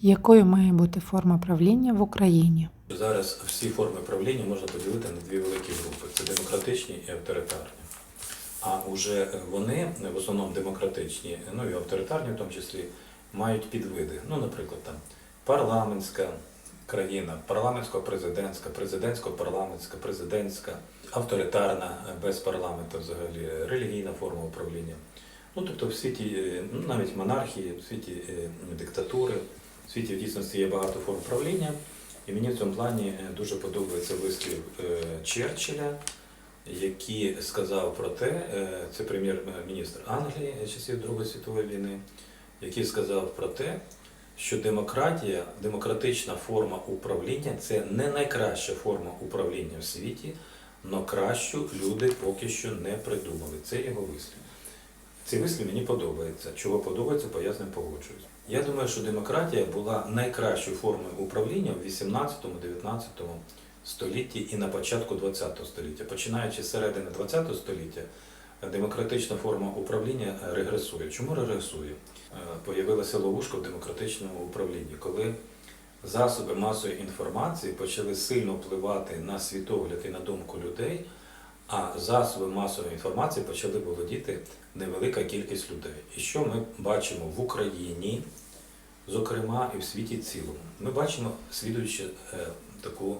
Якою має бути форма правління в Україні? Зараз всі форми правління можна поділити на дві великі групи: це демократичні і авторитарні. А вже вони в основному демократичні, ну і авторитарні в тому числі, мають підвиди. Ну, наприклад, там парламентська країна, парламентсько-президентська, президентсько-парламентська, президентська, авторитарна без парламенту взагалі, релігійна форма управління. Ну, тобто в світі, е, ну, навіть монархії, в світі е, диктатури, в світі в дійсності є багато форм правління. І мені в цьому плані е, дуже подобається вислів е, Черчилля, який сказав про те, е, це прем'єр-міністр Англії часів Другої світової війни, який сказав про те, що демократія, демократична форма управління це не найкраща форма управління в світі, але кращу люди поки що не придумали. Це його вислів. Цей вислів мені подобається. Чого подобається, ним погоджуюсь. Я думаю, що демократія була найкращою формою управління в 18-19 столітті і на початку 20 століття. Починаючи з середини 20 століття, демократична форма управління регресує. Чому регресує? Е, Появилася ловушка в демократичному управлінні, коли засоби масової інформації почали сильно впливати на світогляд і на думку людей, а засоби масової інформації почали володіти невелика кількість людей. І що ми бачимо в Україні, зокрема і в світі цілому? Ми бачимо слідуючу е, таку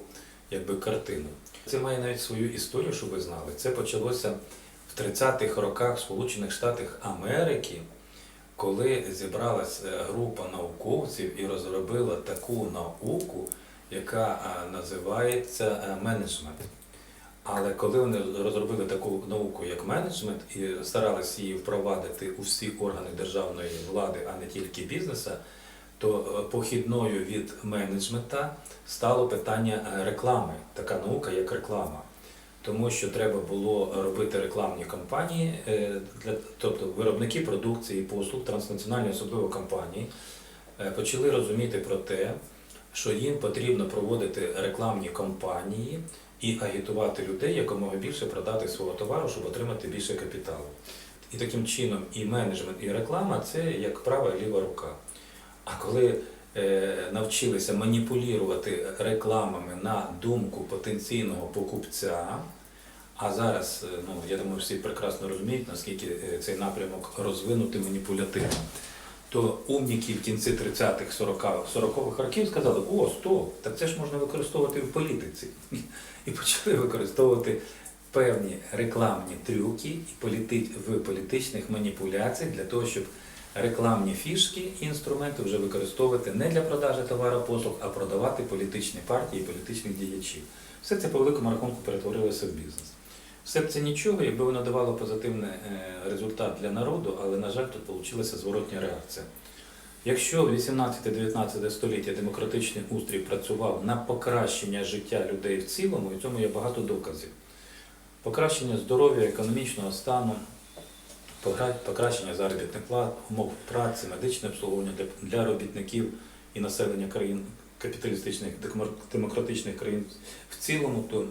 якби картину. Це має навіть свою історію, щоб ви знали. Це почалося в 30-х роках Сполучених Штатах Америки, коли зібралась е, група науковців і розробила таку науку, яка називається е, менеджмент. Але коли вони розробили таку науку, як менеджмент, і старалися її впровадити у всі органи державної влади, а не тільки бізнеса, то е, похідною від менеджмента стало питання е, реклами, така наука, як реклама. Тому що треба було робити рекламні кампанії, е, для, тобто виробники продукції послуг, транснаціональні, особливо компанії, почали розуміти про те, що їм потрібно проводити рекламні кампанії і агітувати людей якомога більше продати свого товару, щоб отримати більше капіталу. І таким чином і менеджмент, і реклама це як права і ліва рука. А коли е, навчилися маніпулювати рекламами на думку потенційного покупця, а зараз, е, ну я думаю, всі прекрасно розуміють, наскільки е, цей напрямок розвинутий маніпулятивно, то умніки в кінці 30-х, 40-х 40-х років сказали, о, стоп, так це ж можна використовувати в політиці. І почали використовувати певні рекламні трюки в політичних маніпуляціях для того, щоб рекламні фішки і інструменти вже використовувати не для продажі товару послуг, а продавати політичні партії і політичних діячів. Все це по великому рахунку перетворилося в бізнес. Все б це нічого, якби воно давало позитивний е, результат для народу, але, на жаль, тут вийшла зворотня реакція. Якщо в 18-19 століття демократичний устрій працював на покращення життя людей в цілому, і цьому є багато доказів. Покращення здоров'я, економічного стану, покращення заробітних плат, умов праці, медичне обслуговування для робітників і населення країн капіталістичних демократичних країн в цілому, то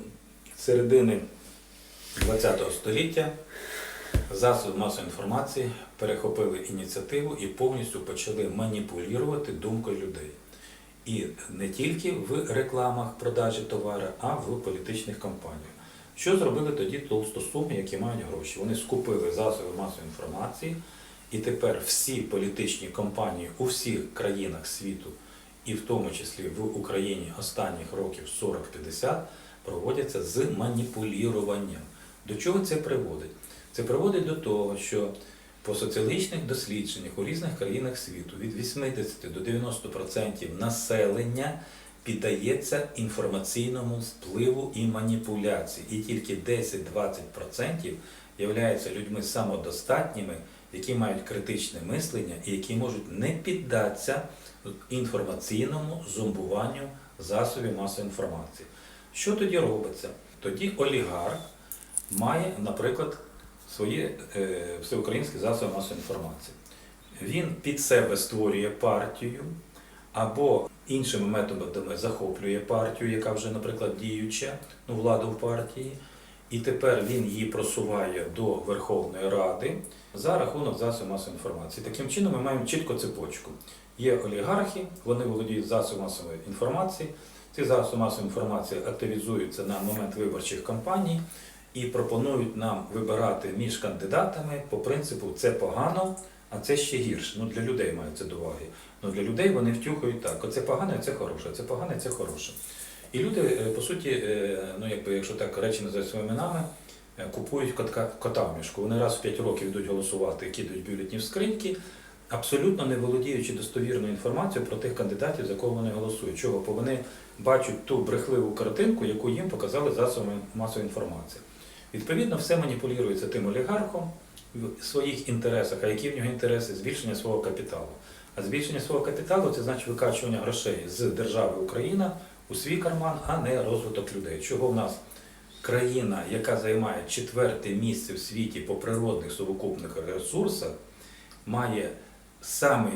середини ХХ століття засоби масової інформації перехопили ініціативу і повністю почали маніпулювати думкою людей. І не тільки в рекламах продажі товару, а в політичних кампаніях. Що зробили тоді толстосуми, які мають гроші? Вони скупили засоби масової інформації, і тепер всі політичні кампанії у всіх країнах світу, і в тому числі в Україні останніх років 40-50, проводяться з маніпулюванням. До чого це приводить? Це приводить до того, що по соціологічних дослідженнях у різних країнах світу від 80 до 90% населення піддається інформаційному впливу і маніпуляції, і тільки 10-20% являються людьми самодостатніми, які мають критичне мислення і які можуть не піддатися інформаційному зомбуванню засобів масової інформації. Що тоді робиться? Тоді олігарх має, наприклад, свої е, всеукраїнські засоби масової інформації. Він під себе створює партію або іншими методами захоплює партію, яка вже, наприклад, діюча, ну, владу в партії, і тепер він її просуває до Верховної Ради за рахунок засобів масової інформації. Таким чином ми маємо чітко цепочку. Є олігархи, вони володіють засобами масової інформації. Ці засоби масової інформації активізуються на момент виборчих кампаній і пропонують нам вибирати між кандидатами по принципу це погано, а це ще гірше. Ну для людей мається до уваги. Ну для людей вони втюхають так: оце погано, це хороше, це погано, це хороше. І люди, е, по суті, е, ну якби якщо так речі називають своїми іменами, е, купують котка, кота в мішку. Вони раз в 5 років йдуть голосувати, кидають бюлетні в скриньки, абсолютно не володіючи достовірною інформацією про тих кандидатів, за кого вони голосують. Чого? Бо вони бачать ту брехливу картинку, яку їм показали засоби масової інформації. Відповідно, все маніпулюється тим олігархом в своїх інтересах, а які в нього інтереси збільшення свого капіталу. А збільшення свого капіталу це значить викачування грошей з держави Україна у свій карман, а не розвиток людей. Чого в нас країна, яка займає четверте місце в світі по природних сукупних ресурсах, має самий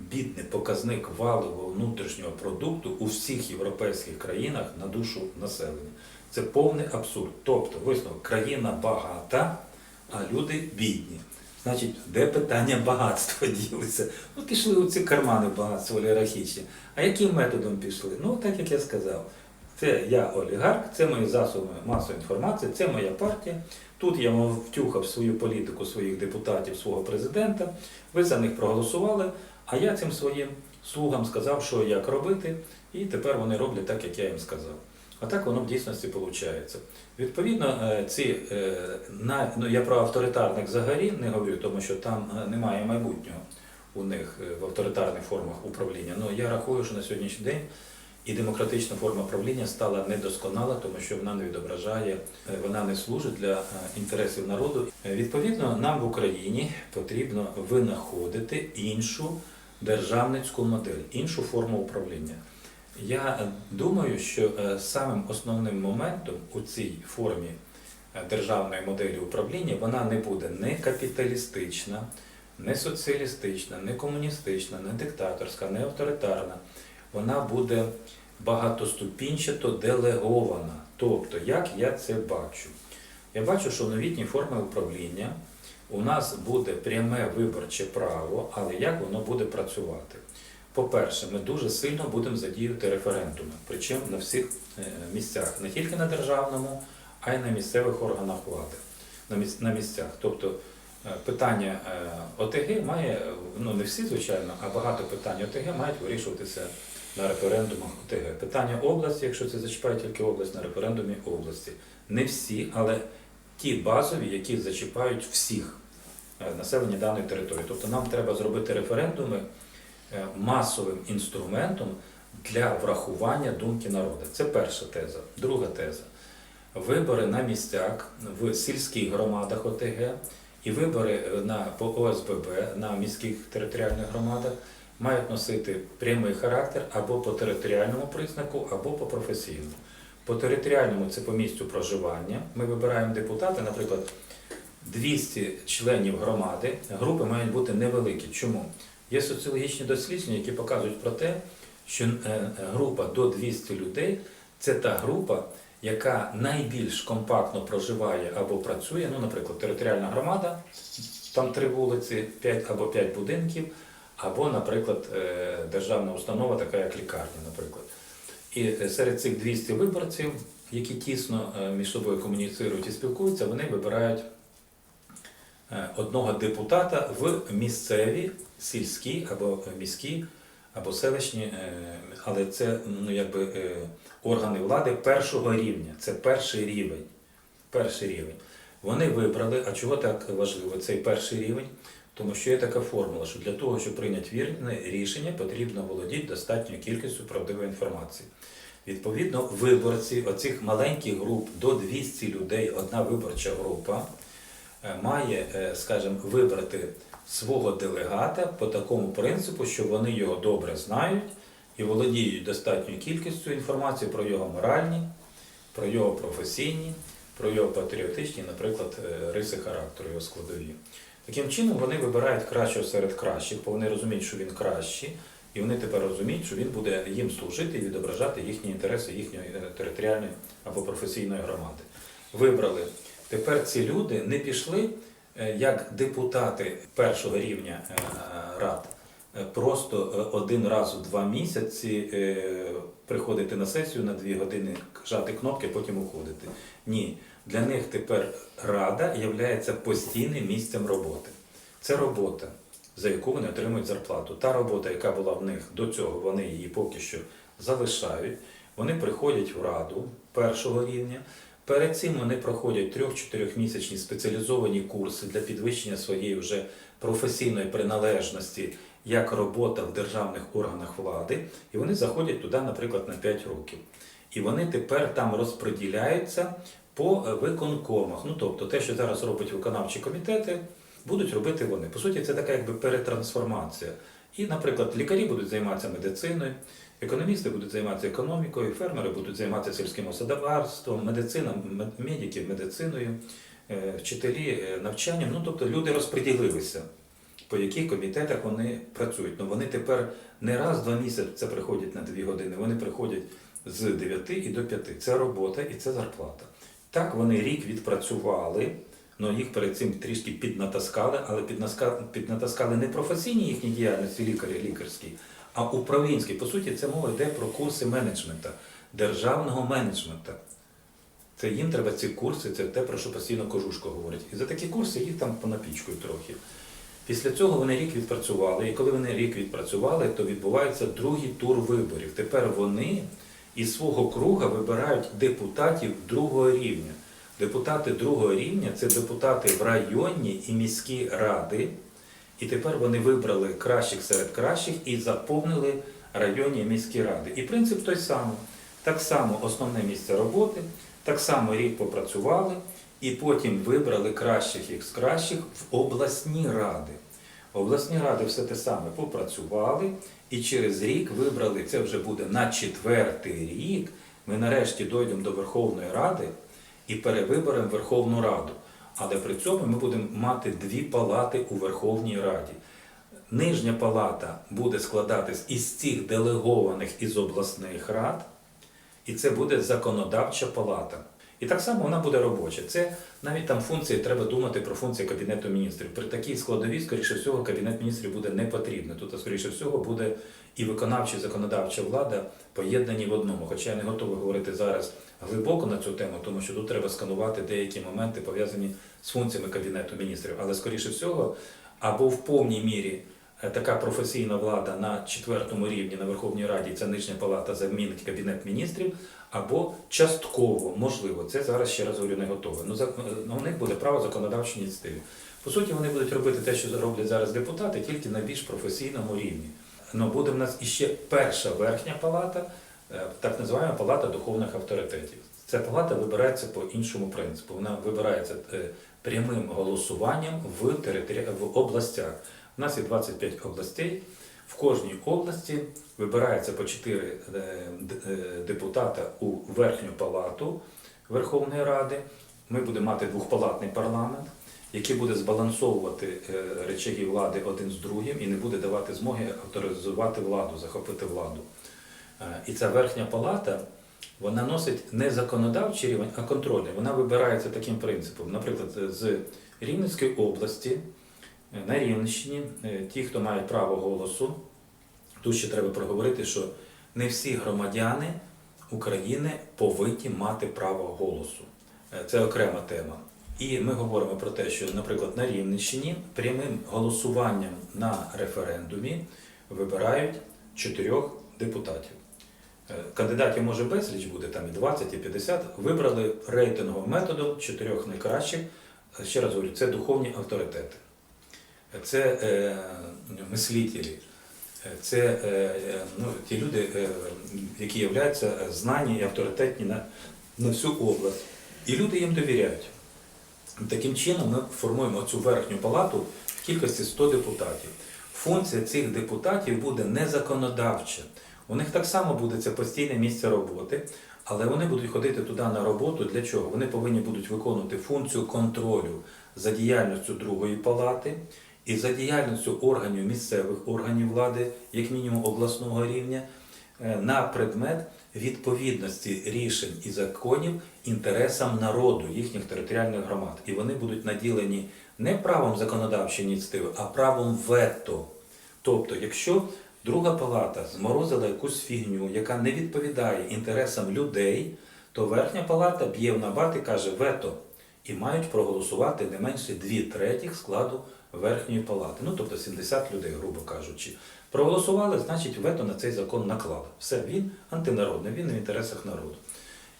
бідний показник валового внутрішнього продукту у всіх європейських країнах на душу населення. Це повний абсурд. Тобто, висновок, країна багата, а люди бідні. Значить, де питання багатства ділися? Ну, пішли у ці кармани багатства олігархічні. А яким методом пішли? Ну, так як я сказав, це я олігарх, це мої засоби масової інформації, це моя партія. Тут я втюхав свою політику своїх депутатів, свого президента. Ви за них проголосували, а я цим своїм слугам сказав, що як робити, і тепер вони роблять так, як я їм сказав. А так воно в дійсності виходить. Відповідно, е, ці е, ну я про авторитарних взагалі не говорю, тому що там е, немає майбутнього у них в авторитарних формах управління. Ну я рахую, що на сьогоднішній день і демократична форма правління стала недосконала, тому що вона не відображає, вона не служить для інтересів народу. Відповідно, нам в Україні потрібно винаходити іншу державницьку модель, іншу форму управління. Я е, думаю, що е, самим основним моментом у цій формі е, державної моделі управління вона не буде не капіталістична, не соціалістична, не комуністична, не диктаторська, не авторитарна. Вона буде багатоступінчато делегована. Тобто, як я це бачу? Я бачу, що в новітній формі управління у нас буде пряме виборче право, але як воно буде працювати? По-перше, ми дуже сильно будемо задіювати референдуми, причому на всіх е, місцях, не тільки на державному, а й на місцевих органах влади, на міс- на місцях. Тобто е, питання е, ОТГ має, ну не всі, звичайно, а багато питань ОТГ мають вирішуватися на референдумах ОТГ. Питання області, якщо це зачіпає тільки область, на референдумі області. Не всі, але ті базові, які зачіпають всіх населення даної території. Тобто нам треба зробити референдуми масовим інструментом для врахування думки народу. Це перша теза. Друга теза. Вибори на місцях в сільських громадах ОТГ і вибори е, на по ОСББ на міських територіальних громадах мають носити прямий характер або по територіальному признаку, або по професійному. По територіальному це по місцю проживання. Ми вибираємо депутата, наприклад, 200 членів громади, групи мають бути невеликі. Чому? Є соціологічні дослідження, які показують про те, що е, група до 200 людей це та група, яка найбільш компактно проживає або працює. Ну, наприклад, територіальна громада, там три вулиці, 5 або 5 будинків, або, наприклад, е, державна установа, така як лікарня, наприклад. І е, серед цих 200 виборців, які тісно е, між собою комуніцирують і спілкуються, вони вибирають е, одного депутата в місцеві, сільські або міські, або селищні, е, але це ну, якби, е, органи влади першого рівня. Це перший рівень. Перший рівень. Вони вибрали, а чого так важливо цей перший рівень? Тому що є така формула, що для того, щоб прийняти вірне рішення, потрібно володіти достатньою кількістю правдивої інформації. Відповідно, виборці оцих маленьких груп до 200 людей, одна виборча група, е, має, е, скажімо, вибрати свого делегата по такому принципу, що вони його добре знають і володіють достатньою кількістю інформації про його моральні, про його професійні, про його патріотичні, наприклад, е, риси характеру, його складові. Таким чином вони вибирають кращого серед кращих, бо вони розуміють, що він кращий, і вони тепер розуміють, що він буде їм служити і відображати їхні інтереси їхньої е, територіальної або професійної громади. Вибрали. Тепер ці люди не пішли е, як депутати першого рівня е, рад. е, просто один раз у два місяці приходити на сесію на дві години, жати кнопки, потім уходити. Ні, для них тепер рада є постійним місцем роботи. Це робота, за яку вони отримують зарплату. Та робота, яка була в них до цього, вони її поки що залишають. Вони приходять в раду першого рівня. Перед цим вони проходять 3-4 місячні спеціалізовані курси для підвищення своєї вже професійної приналежності як робота в державних органах влади, і вони заходять туди, наприклад, на 5 років. І вони тепер там розподіляються по е, виконкомах. Ну тобто, те, що зараз роблять виконавчі комітети, будуть робити вони. По суті, це така якби перетрансформація. І, наприклад, лікарі будуть займатися медициною, економісти будуть займатися економікою, фермери будуть займатися сільським господарством, медицина, мед- медики медициною, е, вчителі е, навчанням. Ну тобто люди розподілилися, по яких комітетах вони працюють. Ну вони тепер не раз в два місяці це приходять на дві години, вони приходять з 9 і до 5. Це робота і це зарплата. Так вони рік відпрацювали. Ну, їх перед цим трішки піднатаскали, але піднатаскали не професійні їхні діяльності лікарі лікарські, а управлінські. По суті, це мова йде про курси менеджмента, державного менеджмента. Це їм треба ці курси, це те, про що постійно Кожушко говорить. І за такі курси їх там понапічкують трохи. Після цього вони рік відпрацювали, і коли вони рік відпрацювали, то відбувається другий тур виборів. Тепер вони із свого круга вибирають депутатів другого рівня. Депутати другого рівня це депутати в районні і міські ради. І тепер вони вибрали кращих серед кращих і заповнили районні міські ради. І принцип той самий. Так само основне місце роботи, так само рік попрацювали, і потім вибрали кращих із кращих в обласні ради. Обласні ради все те саме попрацювали, і через рік вибрали, це вже буде на четвертий рік. Ми нарешті дійдемо до Верховної Ради і перевиберемо Верховну Раду. Але при цьому ми будемо мати дві палати у Верховній Раді. Нижня палата буде складатись із цих делегованих із обласних рад, і це буде законодавча палата. І так само вона буде робоча. Це навіть там функції, треба думати про функції Кабінету міністрів. При такій складовій, скоріше всього, Кабінет міністрів буде не потрібен. Тут, скоріше всього, буде і виконавча, і законодавча влада поєднані в одному. Хоча я не готовий говорити зараз глибоко на цю тему, тому що тут треба сканувати деякі моменти, пов'язані з функціями Кабінету міністрів. Але, скоріше всього, або в повній мірі е, така професійна влада на четвертому рівні на Верховній Раді, ця нижня палата замінить Кабінет міністрів, або частково, можливо, це зараз ще раз говорю не готове. Ну, ну, у них буде право законодавчої ініціативи. По суті, вони будуть робити те, що роблять зараз депутати, тільки на більш професійному рівні. Ну, буде в нас іще перша верхня палата, е, так називаємо палата духовних авторитетів. Ця палата вибирається по іншому принципу. Вона вибирається е, прямим голосуванням в, територі... в областях. У нас є 25 областей. В кожній області вибирається по 4 депутата у верхню палату Верховної Ради. Ми будемо мати двохпалатний парламент, який буде збалансовувати е, речаги влади один з другим і не буде давати змоги авторизувати владу, захопити владу. Е, І ця верхня палата вона носить не законодавчий рівень, а контрольний. Вона вибирається таким принципом. Наприклад, з Рівненської області е, на Рівненщині е, ті, хто має право голосу, тут ще треба проговорити, що не всі громадяни України повинні мати право голосу. Е, Це окрема тема. І ми говоримо про те, що, наприклад, на Рівненщині прямим голосуванням на референдумі вибирають чотирьох депутатів. Е, Кандидатів може безліч буде, там і 20, і 50. Вибрали рейтинговим методом чотирьох найкращих. Ще раз говорю, це духовні авторитети. Це е, мислителі, це е, е, ну, ті люди, е, які являються знані і авторитетні на, на всю область. І люди їм довіряють. Таким чином ми формуємо цю верхню палату в кількості 100 депутатів. Функція цих депутатів буде не законодавча. У них так само буде це постійне місце роботи, але вони будуть ходити туди на роботу. Для чого? Вони повинні будуть виконувати функцію контролю за діяльністю другої палати і за діяльністю органів місцевих органів влади, як мінімум обласного рівня, е, на предмет відповідності рішень і законів інтересам народу, їхніх територіальних громад. І вони будуть наділені не правом законодавчої ініціативи, а правом вето. Тобто, якщо друга палата зморозила якусь фігню, яка не відповідає інтересам людей, то верхня палата б'є в набат і каже вето. І мають проголосувати не менше дві третіх складу верхньої палати. Ну, тобто 70 людей, грубо кажучи. Проголосували, значить, вето на цей закон наклали. Все, він антинародний, він в інтересах народу.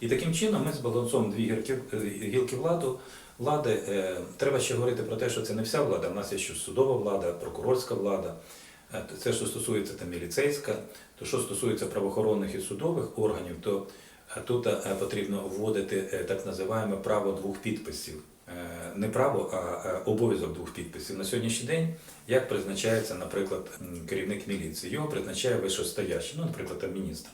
І таким чином ми збалансуємо дві гілки, е, гілки владу, влади. Е, треба ще говорити про те, що це не вся влада. У нас є ще судова влада, прокурорська влада. Е, Це, що стосується там міліцейська, то що стосується правоохоронних і судових органів, то тут потрібно вводити так називаємо право двох підписів. Е, Не право, а е, обов'язок двох підписів. На сьогоднішній день як призначається, наприклад, керівник міліції? Його призначає вищостоящий, ну, наприклад, там міністр.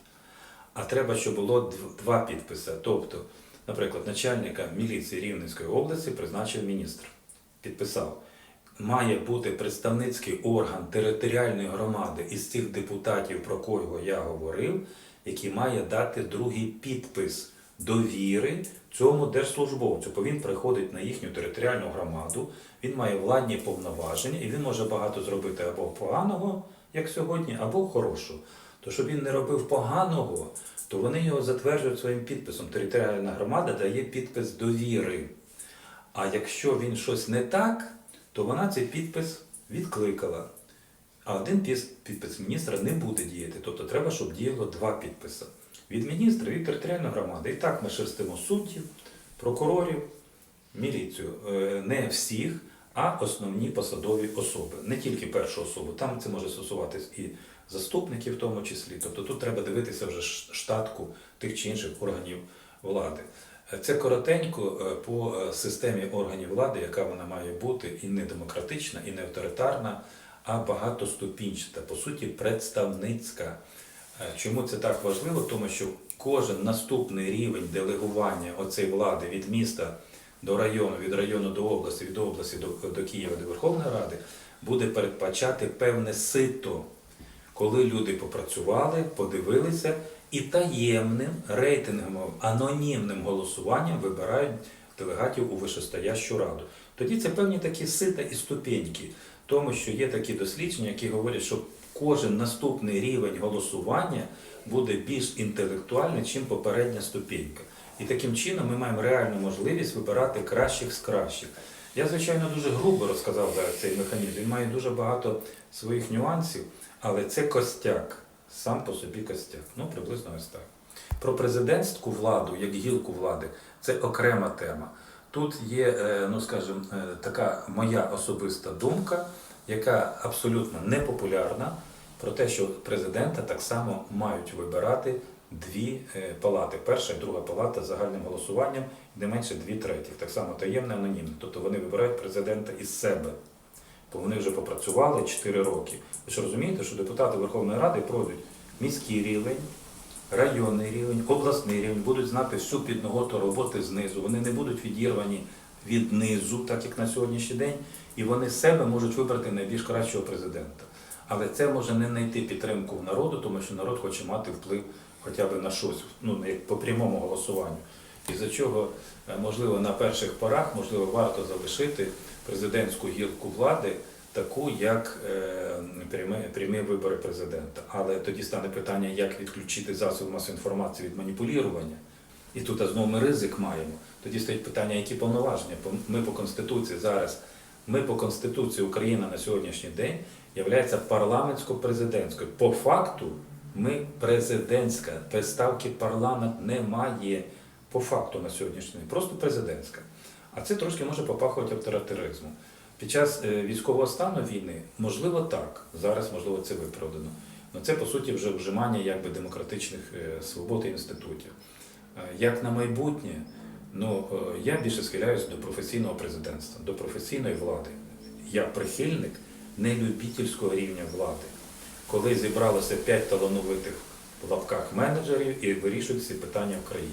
А треба, щоб було два підписи. Тобто, наприклад, начальника міліції Рівненської області призначив міністр, підписав. Має бути представницький орган територіальної громади із цих депутатів, про кого я говорив, який має дати другий підпис довіри цьому держслужбовцю, бо він приходить на їхню територіальну громаду, він має владні повноваження і він може багато зробити або поганого, як сьогодні, або хорошого. То щоб він не робив поганого, то вони його затверджують своїм підписом. Територіальна громада дає підпис довіри. А якщо він щось не так, то вона цей підпис відкликала. А один підпис міністра не буде діяти. Тобто треба, щоб діяло два підписи. Від міністра і територіальної громади. І так ми шерстимо суддів, прокурорів, міліцію. Е, Не всіх, а основні посадові особи. Не тільки першу особу. Там це може стосуватись і заступників, в тому числі. Тобто тут треба дивитися вже штатку тих чи інших органів влади. Е, Це коротенько е, по системі органів влади, яка вона має бути і не демократична, і не авторитарна, а багатоступінчата, по суті, представницька. Е, Чому це так важливо? Тому що кожен наступний рівень делегування оцеї влади від міста до району, від району до області, від області до, до Києва, до Верховної Ради, буде передбачати певне сито, коли люди попрацювали, подивилися і таємним рейтинговим, анонімним голосуванням вибирають делегатів у вищестоящу раду. Тоді це певні такі сита і ступеньки, тому що є такі дослідження, які говорять, що кожен наступний рівень голосування буде більш інтелектуальний, чим попередня ступенька. І таким чином ми маємо реальну можливість вибирати кращих з кращих. Я, звичайно, дуже грубо розказав зараз цей механізм. Він має дуже багато своїх нюансів, але це костяк, сам по собі костяк. Ну, приблизно ось так. Про президентську владу, як гілку влади, це окрема тема. Тут є, е, ну скажімо, е, така моя особиста думка, яка абсолютно непопулярна, про те, що президента так само мають вибирати дві е, палати. Перша і друга палата загальним голосуванням, не менше дві третіх. Так само таємне, анонімне. Тобто вони вибирають президента із себе. Бо вони вже попрацювали 4 роки. Ви ж розумієте, що депутати Верховної Ради пройдуть міський рівень, районний рівень, обласний рівень, будуть знати всю підноготу роботи знизу. Вони не будуть відірвані від низу, так як на сьогоднішній день, і вони себе можуть вибрати найбільш кращого президента. Але це може не знайти підтримку в народу, тому що народ хоче мати вплив хоча б на щось, ну як по прямому голосуванню. І за чого, е, можливо, на перших порах, можливо, варто залишити президентську гілку влади таку, як е, прямі, прямі вибори президента. Але тоді стане питання, як відключити засоби масової інформації від маніпулювання. І тут знову ми ризик маємо. Тоді стоїть питання, які повноваження. Ми по Конституції зараз, ми по Конституції Україна на сьогоднішній день являється парламентсько-президентською. По факту ми президентська, без ставки парламент немає по факту на сьогоднішній день, просто президентська. А це трошки може попахувати авторитаризмом. Під час е, військового стану війни, можливо, так. Зараз, можливо, це виправдано. Але це, по суті, вже вжимання якби, демократичних е, свобод і інститутів. Е, Як на майбутнє, ну, я більше схиляюся до професійного президентства, до професійної влади. Я прихильник нелюбітельського рівня влади, коли зібралося п'ять талановитих в лапках менеджерів і вирішують ці питання в країні.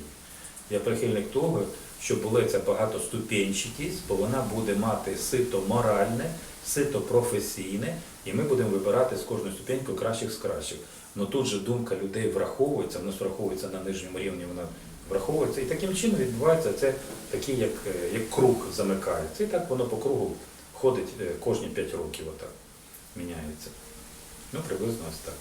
Я прихильник того, що була ця багатоступенчатість, бо вона буде мати сито моральне, сито професійне, і ми будемо вибирати з кожної ступеньки кращих з кращих. Ну тут же думка людей враховується, вона враховується на нижньому рівні, вона враховується. І таким чином відбувається це такий, як, е, як круг замикається. І так воно по кругу ходить е, кожні 5 років, отак міняється. Ну, приблизно ось так.